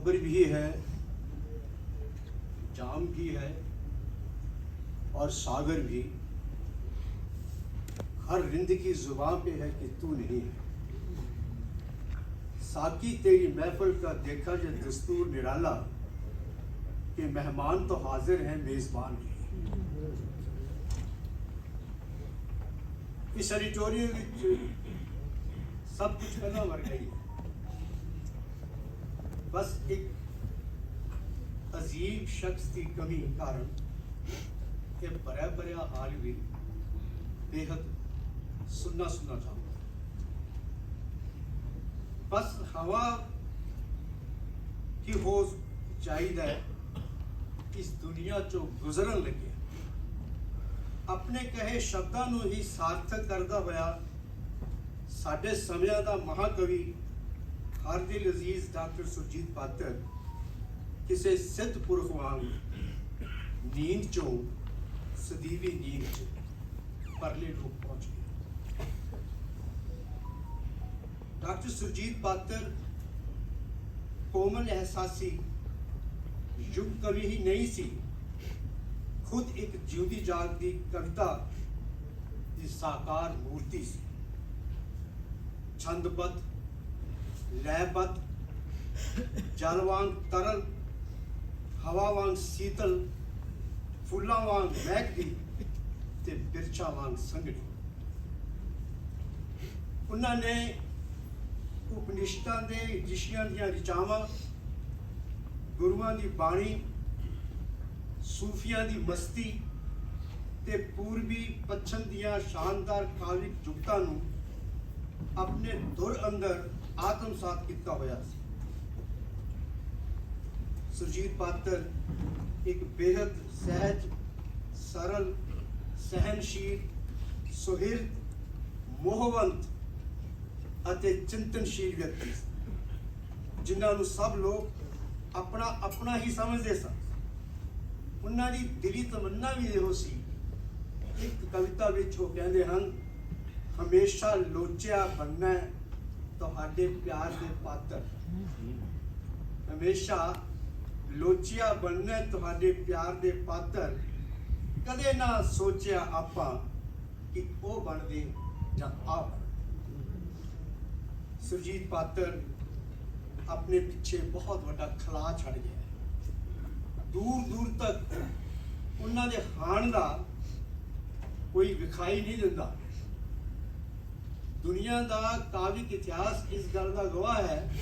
खबर भी है, जाम भी है और सागर भी। हर रिंद की ज़ुबान पे है कि तू नहीं है। साकी, तेरी महफल का देखा ये दस्तूर निराला कि मेहमान तो हाजिर हैं, मेजबान इस एडिटोरियल सब कुछ पैदा वर्ग है ਬਸ ਇੱਕ ਅਜ਼ੀਮ ਸ਼ਖਸ ਦੀ ਕਮੀ ਕਾਰਨ ਇਹ ਭਰਿਆ ਭਰਿਆ ਹਾਲ ਵੀ ਬੇਹਦ ਸੁਣਨਾ ਸੁਣਨਾ ਚਾਹੁੰਦਾ ਬਸ ਹਵਾ ਕੀ ਹੋ ਚਾਹੀਦਾ ਹੈ, ਇਸ ਦੁਨੀਆ ਚੋਂ ਗੁਜ਼ਰਨ ਲੱਗੇ ਆਪਣੇ ਕਹੇ ਸ਼ਬਦਾਂ ਨੂੰ ਹੀ ਸਾਰਥਕ ਕਰਦਾ ਹੋਇਆ ਸਾਡੇ ਸਮਿਆਂ ਦਾ ਮਹਾਕਵੀ ਹਰਦਿਲ ਅਜ਼ੀਜ਼ ਡਾਕਟਰ ਸੁਰਜੀਤ ਪਾਤਰ ਕਿਸੇ ਸਿੱਧ ਪੁਰਖ ਵਾਂਗ ਨੀਂਦ ਚੋਂ ਸਦੀਵੀ ਨੀਂਦ ਚ ਪਰਲੇ ਲੋਕ ਪਹੁੰਚ ਗਏ। ਡਾਕਟਰ ਸੁਰਜੀਤ ਪਾਤਰ ਕੋਮਲ ਅਹਿਸਾਸੀ ਯੁਗ ਕਵੀ ਹੀ ਨਹੀਂ ਸੀ। ਖੁਦ ਇੱਕ ਜਿਉਂਦੀ ਜਾਗਦੀ ਕਵਿਤਾ ਦੀ ਸਾਕਾਰ ਮੂਰਤੀ ਸੀ। ਛੰਦਬੱਧ ਲੈਬੱਧ ਜਲ ਵਾਂਗ ਤਰਲ ਹਵਾ ਵਾਂਗ ਸੀਤਲ ਫੁੱਲਾਂ ਵਾਂਗ ਮਹਿਕਦੀ ਤੇ ਬਿਰਛਾ ਵਾਂਗ ਸੰਗਣੀ ਉਹਨਾਂ ਨੇ ਉਪਨਿਸ਼ਦਾਂ ਦੇ ਰਿਸ਼ੀਆਂ ਦੀਆਂ ਰਚਾਵਾਂ ਗੁਰੂਆਂ ਦੀ ਬਾਣੀ ਸੂਫੀਆਂ ਦੀ ਮਸਤੀ ਤੇ ਪੂਰਬੀ ਪੱਛਮ ਦੀਆਂ ਸ਼ਾਨਦਾਰ ਕਾਵਿਕ ਜੁਗਤਾਂ ਨੂੰ ਆਪਣੇ ਧੁਰ ਅੰਦਰ ਆਤਮਸਾਤ ਕੀਤਾ ਹੋਇਆ ਸੀ। ਸੁਰਜੀਤ ਪਾਤਰ ਇੱਕ ਬੇहद ਸਹਿਜ, ਸਰਲ ਸਹਿਨਸ਼ੀਲ ਸੁਹਿਰਦ, ਮੋਹਵੰਤ ਅਤੇ ਚਿੰਤਨਸ਼ੀਲ ਵਿਅਕਤੀ ਜਿਨ੍ਹਾਂ ਨੂੰ ਸਭ ਲੋਕ ਆਪਣਾ ਆਪਣਾ ਹੀ ਸਮਝਦੇ ਸਨ। ਉਹਨਾਂ ਦੀ ਦਿਲੀ ਤਮੰਨਾ ਵੀ ਇਹੋ ਸੀ। ਇੱਕ ਕਵਿਤਾ ਵਿੱਚ ਉਹ ਕਹਿੰਦੇ ਹਨ, ਹਮੇਸ਼ਾ ਲੋਚਿਆ ਬੰਨਾ ਤੁਹਾਡੇ ਪਿਆਰ ਦੇ ਪਾਤਰ। ਹਮੇਸ਼ਾ ਲੋਚਿਆ ਬਣਨਾ ਤੁਹਾਡੇ ਪਿਆਰ ਦੇ ਪਾਤਰ। ਕਦੇ ਨਾ ਸੋਚਿਆ ਆਪਾਂ ਕਿ ਉਹ ਬਣਦੇ ਜਾਂ ਆ ਸੁਰਜੀਤ ਪਾਤਰ ਆਪਣੇ ਪਿੱਛੇ ਬਹੁਤ ਵੱਡਾ ਖਲਾ ਛੱਡ ਗਿਆ ਦੂਰ ਦੂਰ ਤੱਕ ਉਹਨਾਂ ਦੇ ਹਾਣ ਦਾ ਕੋਈ ਵਿਖਾਈ ਨਹੀਂ ਦਿੰਦਾ। ਦੁਨੀਆ ਦਾ ਕਾਵਿਕ ਇਤਿਹਾਸ ਇਸ ਗੱਲ ਦਾ ਗਵਾਹ ਹੈ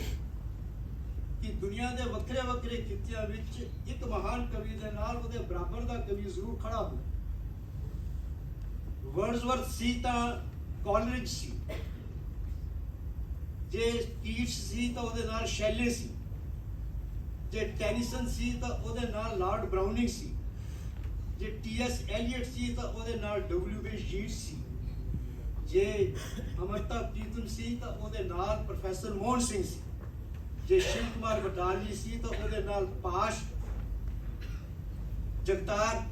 ਕਿ ਦੁਨੀਆ ਦੇ ਵੱਖਰੇ ਵੱਖਰੇ ਕਿੱਤਿਆਂ ਵਿੱਚ ਇੱਕ ਮਹਾਨ ਕਵੀ ਦੇ ਨਾਲ ਉਹਦੇ ਬਰਾਬਰ ਦਾ ਕਵੀ ਜ਼ਰੂਰ ਖੜਾ ਹੁੰਦਾ ਵਰਡਸਵਰਥ ਸੀ ਤਾਂ ਕਾਲਰਿਜ ਸੀ। ਜੇ ਕੀਟਸ ਸੀ ਤਾਂ ਉਹਦੇ ਨਾਲ ਸ਼ੈਲੇ ਸੀ। ਜੇ ਟੈਨੀਸਨ ਸੀ ਤਾਂ ਉਹਦੇ ਨਾਲ ਲਾਰਡ ਬ੍ਰਾਊਨਿੰਗ ਸੀ। ਜੇ ਟੀ ਐਸ ਐਲੀਅਟ ਸੀ ਤਾਂ ਉਹਦੇ ਨਾਲ ਡਬਲਯੂ ਬੀ ਜੀਟ ਸੀ। ਜੇ ਅਮਰਤਾ ਪ੍ਰੀਤਮ ਸੀ ਤਾਂ ਉਹਦੇ ਨਾਲ ਪ੍ਰੋਫੈਸਰ ਮੋਹਨ ਸਿੰਘ ਸੀ। ਜੇ ਸ਼ਿਵ ਕੁਮਾਰ ਬਟਾਲਜੀ ਸੀ ਤਾਂ ਉਹਦੇ ਨਾਲ ਪਾਸ਼ ਜਗਤਾਰ,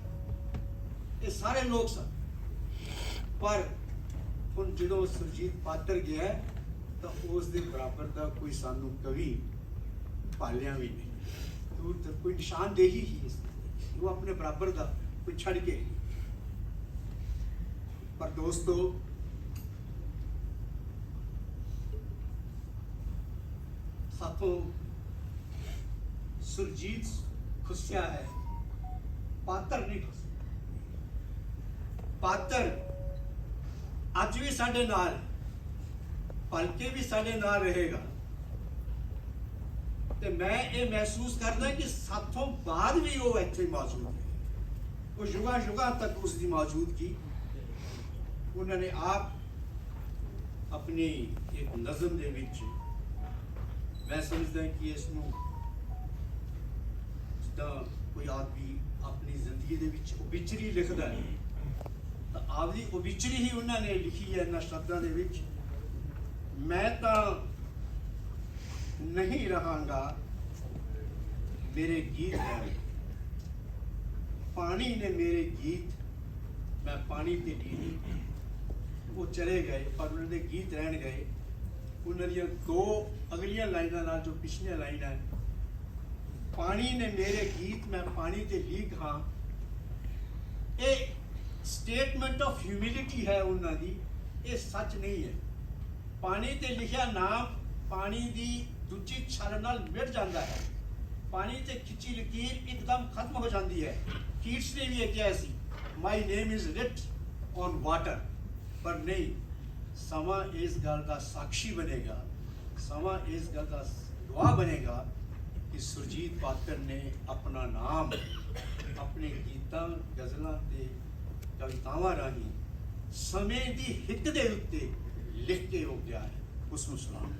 ਇਹ ਸਾਰੇ ਲੋਕ ਸਨ। ਪਰ ਹੁਣ ਜਦੋਂ ਸੁਰਜੀਤ ਪਾਤਰ ਗਿਆ ਤਾਂ ਉਸ ਦੇ ਬਰਾਬਰ ਦਾ ਕੋਈ ਸਾਨੂੰ ਕਵੀ ਪਾਲਿਆ ਵੀ ਨਹੀਂ। ਦੂਰ ਤੱਕ ਕੋਈ ਨਿਸ਼ਾਨਦੇਹੀ ਹੀ ਉਹ ਆਪਣੇ ਬਰਾਬਰ ਦਾ ਕੋਈ ਛੱਡ ਕੇ ਪਰ ਦੋਸਤੋ ਸਾਥੋਂ ਸੁਰਜੀਤ ਖੁਸ਼ਿਆ ਹੈ ਪਾਤਰ ਨਹੀਂ ਖੁਸ਼ਿਆ ਪਾਤਰ ਅੱਜ ਵੀ ਸਾਡੇ ਨਾਲ ਹੈ। ਭਲਕੇ ਵੀ ਸਾਡੇ ਨਾਲ ਰਹੇਗਾ ਤੇ ਮੈਂ ਇਹ ਮਹਿਸੂਸ ਕਰਦਾ ਕਿ ਸਾਥੋਂ ਬਾਅਦ ਵੀ ਉਹ ਇੱਥੇ ਮੌਜੂਦ ਹੈ ਉਹ ਯੁਗਾ ਯੁਗਾ ਤੱਕ ਉਸ ਦੀ ਮੌਜੂਦਗੀ ਉਹਨਾਂ ਨੇ ਆਪ ਆਪਣੀ ਇੱਕ ਨਜ਼ਮ ਦੇ ਵਿੱਚ ਮੈਂ ਸਮਝਦਾ ਕਿ ਇਸ ਨੂੰ? ਜਿੱਦਾਂ ਕੋਈ ਆਦਮੀ ਆਪਣੀ ਜ਼ਿੰਦਗੀ ਦੇ ਵਿੱਚ ਉਬਿਚਰੀ ਲਿਖਦਾ ਹੈ, ਤਾਂ ਆਪਦੀ ਉਬਿਚਰੀ ਹੀ ਉਹਨਾਂ ਨੇ ਲਿਖੀ ਹੈ ਇਹਨਾਂ ਸ਼ਬਦਾਂ ਦੇ ਵਿੱਚ। ਮੈਂ ਤਾਂ ਨਹੀਂ ਰਹਾਂਗਾ, ਮੇਰੇ ਗੀਤ ਹੈ। ਪਾਣੀ ਨੇ ਮੇਰੇ ਗੀਤ, ਮੈਂ ਪਾਣੀ ਤੇ ਢੀਲੀ ਉਹ ਚਲੇ ਗਏ, ਪਰ ਉਹਨਾਂ ਦੇ ਗੀਤ ਰਹਿਣ ਗਏ। ਉਹਨਾਂ ਦੀਆਂ ਦੋ ਅਗਲੀਆਂ ਲਾਈਨਾਂ ਨਾਲ ਜੋ ਪਿਛਲੀਆਂ ਲਾਈਨਾਂ ਹੈ ਪਾਣੀ ਨੇ ਮੇਰੇ ਗੀਤ ਮੈਂ ਪਾਣੀ ਤੇ ਲੀਕ ਹਾਂ। ਇਹ ਸਟੇਟਮੈਂਟ ਆਫ ਹਿਊਮਿਲਿਟੀ ਹੈ ਉਹਨਾਂ ਦੀ, ਇਹ ਸੱਚ ਨਹੀਂ ਹੈ। ਪਾਣੀ ਤੇ ਲਿਖਿਆ ਨਾਮ ਪਾਣੀ ਦੀ ਦੂਜੀ ਛਾਲ ਨਾਲ ਮਿਟ ਜਾਂਦਾ ਹੈ। ਪਾਣੀ ਤੇ ਖਿੱਚੀ ਲਕੀਰ ਇੱਕਦਮ ਖਤਮ ਹੋ ਜਾਂਦੀ ਹੈ। ਕੀਟਸ ਨੇ ਵੀ ਇਹ ਕਿਹਾ ਸੀ my name is writ on water ਪਰ ਨਹੀਂ ਸਮਾਂ ਇਸ ਗੱਲ ਦਾ ਸਾਖੀ ਬਣੇਗਾ, ਸਮਾਂ ਇਸ ਗੱਲ ਦਾ ਗਵਾਹ ਬਣੇਗਾ ਕਿ ਸੁਰਜੀਤ ਪਾਤਰ ਨੇ ਆਪਣਾ ਨਾਮ, ਆਪਣੇ ਗੀਤਾਂ, ਗਜ਼ਲਾਂ ਤੇ ਕਵਿਤਾਵਾਂ ਰਾਹੀਂ ਸਮੇਂ ਦੀ ਹਿੱਕ ਦੇ ਉੱਤੇ ਲਿਖ ਕੇ ਉਹ ਗਿਆ ਹੈ ਉਸ ਨੂੰ ਸਲਾਮ